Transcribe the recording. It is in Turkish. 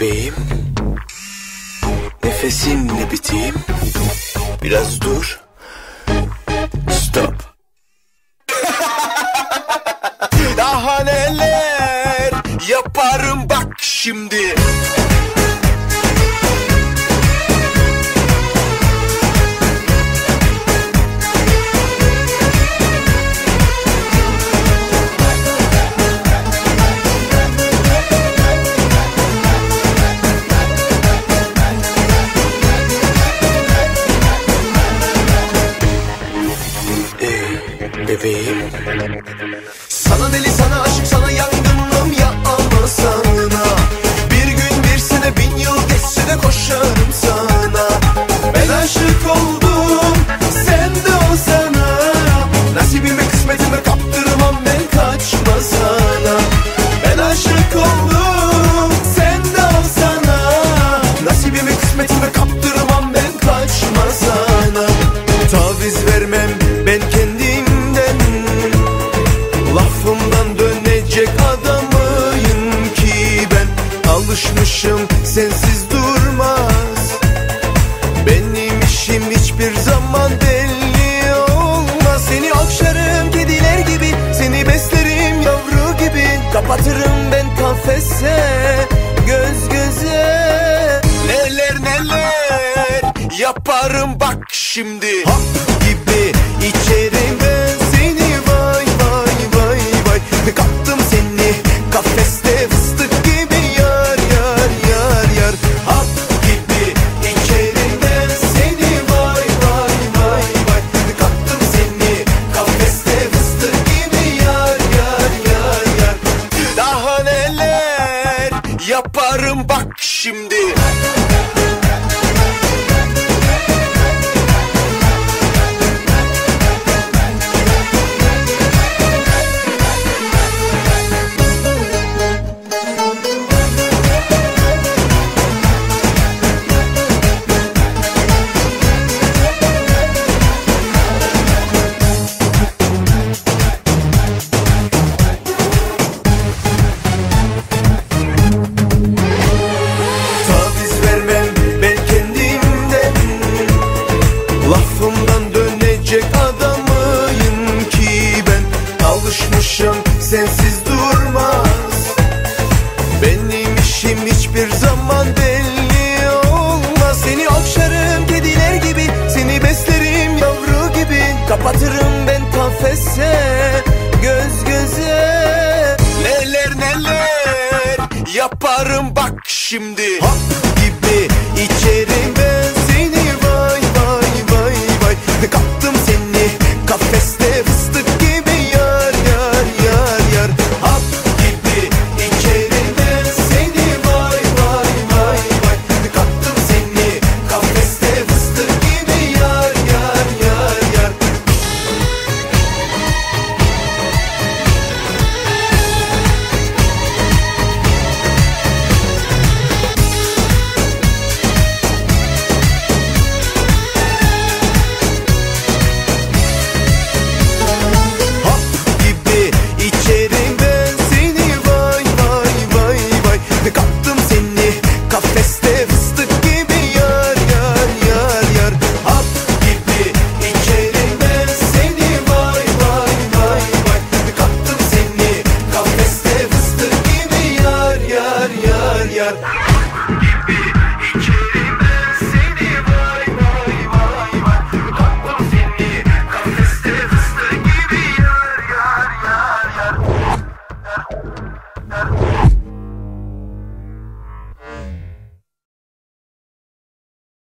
bebeğim. Nefesimle biteyim. Biraz dur. Stop. Daha neler Yaparım bak şimdi. sensiz durmaz. Benim işim hiçbir zaman belli olmaz. Seni okşarım kediler gibi Seni beslerim yavru gibi. Kapatırım ben kafese Göz göze. Neler neler Yaparım bak şimdi. Hop! yaparım bak şimdi. sensiz durmaz. Benim işim hiçbir zaman belli olmaz. Seni okşarım kediler gibi Seni beslerim yavru gibi. Kapatırım ben kafese Göz göze. Neler neler Yaparım bak şimdi. Hop